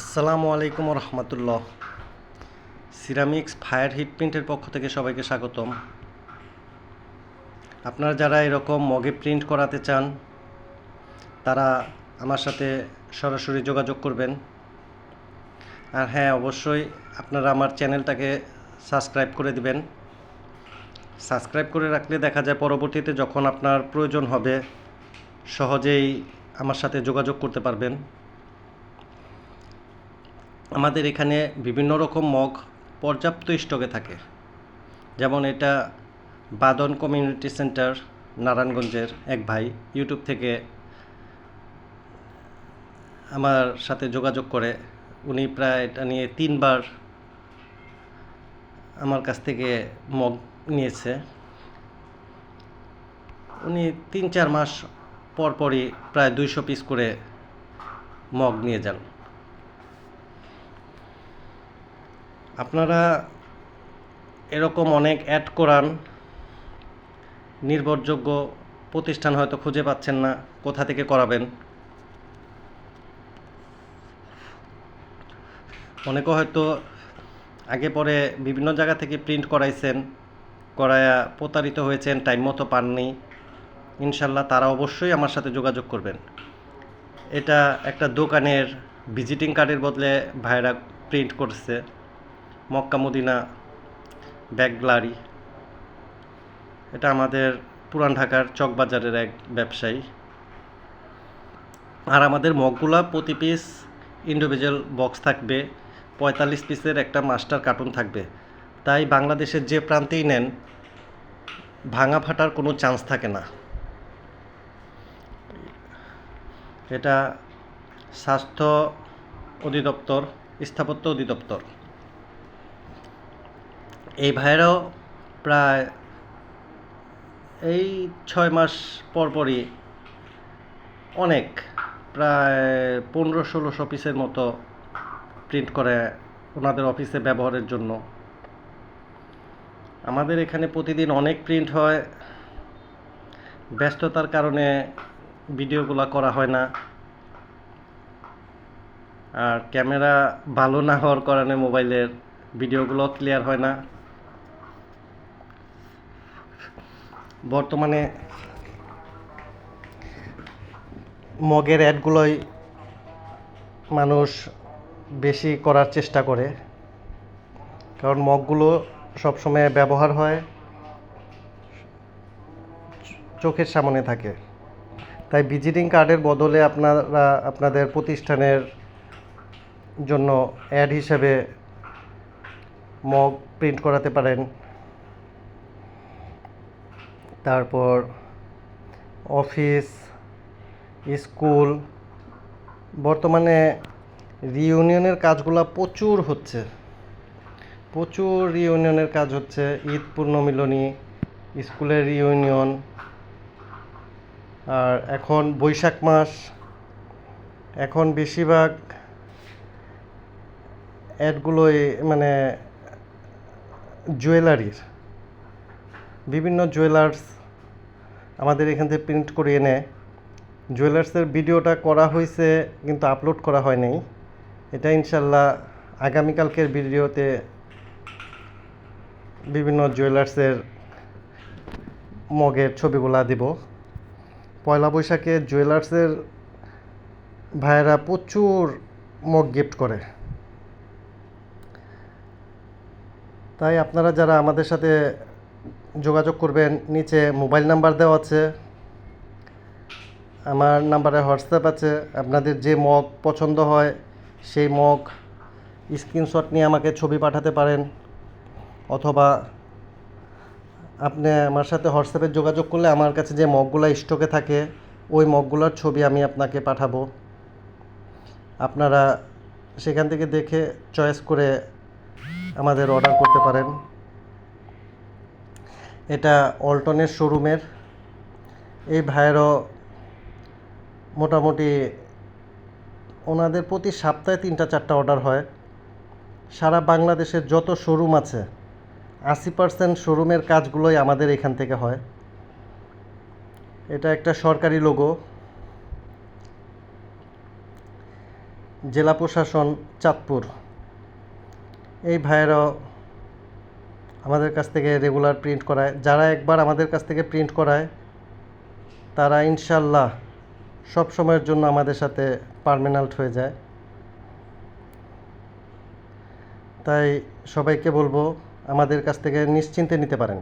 আসসালামু আলাইকুম রহমতুল্লাহ। Ceramics fire hit প্রিন্টের পক্ষ থেকে সবাইকে স্বাগতম। আপনারা যারা এরকম মগে প্রিন্ট করাতে চান, তারা আমার সাথে সরাসরি যোগাযোগ করবেন। আর হ্যাঁ অবশ্যই আপনারা আমার চ্যানেলটাকে সাবস্ক্রাইব করে দিবেন। সাবস্ক্রাইব করে রাখলে দেখা যায় পরবর্তীতে যখন আপনার প্রয়োজন হবে, সহজেই আমার সাথে যোগাযোগ করতে পারবেন। আমাদের এখানে বিভিন্ন রকম মগ পর্যাপ্ত স্টকে থাকে। যেমন এটা বাদন কমিউনিটি সেন্টার, নারায়ণগঞ্জের এক ভাই ইউটিউব থেকে আমার সাথে যোগাযোগ করে, উনি প্রায় এটা নিয়ে তিনবার আমার কাছ থেকে মগ নিয়েছে। উনি তিন চার মাস পর পরই প্রায় দুইশো পিস করে মগ নিয়ে যান। আপনারা এরকম অনেক অ্যাড করান, নির্ভরযোগ্য প্রতিষ্ঠান হয়তো খুঁজে পাচ্ছেন না, কোথা থেকে করাবেন। অনেকে হয়তো আগে পরে বিভিন্ন জায়গা থেকে প্রিন্ট করাইছেন, করায়া প্রতারিত হয়েছেন টাইম মতো পাননি। ইনশাল্লাহ তারা অবশ্যই আমার সাথে যোগাযোগ করবেন। এটা একটা দোকানের ভিজিটিং কার্ডের বদলে ভাইরা প্রিন্ট করছে। মক্কা মদিনা ব্যাগ গ্লারি এটা আমাদের পুরান ঢাকার চকবাজারের এক ব্যবসায়ী। আর আমাদের মগগুলা প্রতি পিস ইন্ডিভিজুয়াল বক্স থাকবে, পঁয়তাল্লিশ পিসের একটা মাস্টার কার্টুন থাকবে। তাই বাংলাদেশের যে প্রান্তেই নেন, ভাঙা ফাটার কোনো চান্স থাকে না। এটা স্বাস্থ্য অধিদপ্তর, স্থাপত্য অধিদপ্তর। এই ভাইয়েরাও প্রায় এই ছয় মাস পর পরই অনেক, প্রায় পনেরো ষোলোশো পিসের মতো প্রিন্ট করে ওনাদের অফিসে ব্যবহারের জন্য। আমাদের এখানে প্রতিদিন অনেক প্রিন্ট হয়। ব্যস্ততার কারণে ভিডিওগুলো করা হয় না। আর ক্যামেরা ভালো না হওয়ার কারণে মোবাইলের ভিডিওগুলো ক্লিয়ার হয় না। বর্তমানে মগের অ্যাডগুলোই মানুষ বেশি করার চেষ্টা করে। কারণ মগগুলো সবসময় ব্যবহার হয়, চোখের সামনে থাকে। তাই ভিজিটিং কার্ডের বদলে আপনারা, আপনাদের প্রতিষ্ঠানের জন্য অ্যাড হিসেবে মগ প্রিন্ট করাতে পারেন। তারপর অফিস, স্কুল, বর্তমানে রিইউনিয়নের কাজগুলো প্রচুর হচ্ছে। প্রচুর রিইউনিয়নের কাজ হচ্ছে। ঈদ, পূর্ণমিলনী, স্কুলের রিইউনিয়ন আর এখন বৈশাখ মাস। এখন বেশিরভাগ অ্যাডগুলোই মানে জুয়েলারির বিভিন্ন জুয়েলার্স আমাদের এখান থেকে প্রিন্ট করিয়ে এনে জুয়েলার্সের ভিডিওটা করা হয়েছে, কিন্তু আপলোড করা হয়নি এটা ইনশাল্লাহ আগামীকালকের ভিডিওতে বিভিন্ন জুয়েলার্সের মগের ছবিগুলা দিব। পয়লা বৈশাখে জুয়েলার্সের ভাইয়েরা প্রচুর মগ গিফট করে। তাই আপনারা যারা আমাদের সাথে যোগাযোগ করবেন, নিচে মোবাইল নাম্বার দেওয়া আছে। আমার নাম্বারে হোয়াটসঅ্যাপ আছে। আপনাদের যে মগ পছন্দ হয়, সেই মগ স্ক্রিনশট নিয়ে আমাকে ছবি পাঠাতে পারেন, অথবা আপনি আমার সাথে হোয়াটসঅ্যাপে যোগাযোগ করলে আমার কাছে যে মগগুলো স্টকে থাকে, ওই মগগুলোর ছবি আমি আপনাকে পাঠাবো। আপনারা সেখান থেকে দেখে চয়েস করে আমাদের অর্ডার করতে পারেন। এটা অল্টনের শোরুমের। এই ভাইয়েরও মোটামুটি ওনাদের প্রতি সপ্তাহে তিনটা চারটা অর্ডার হয়। সারা বাংলাদেশের যত শোরুম আছে, আশি পার্সেন্ট শোরুমের কাজগুলোই আমাদের এখান থেকে হয়। এটা একটা সরকারি লোগো। জেলা প্রশাসন চাঁদপুর। এই ভাইয়েরাও আমাদের কাছ থেকে রেগুলার প্রিন্ট করায়। যারা একবার আমাদের কাছ থেকে প্রিন্ট করায়, তারা ইনশাল্লাহ সব সময়ের জন্য আমাদের সাথে পারমানেন্ট হয়ে যায়। তাই সবাইকে বলব, আমাদের কাছ থেকে নিশ্চিন্তে নিতে পারেন।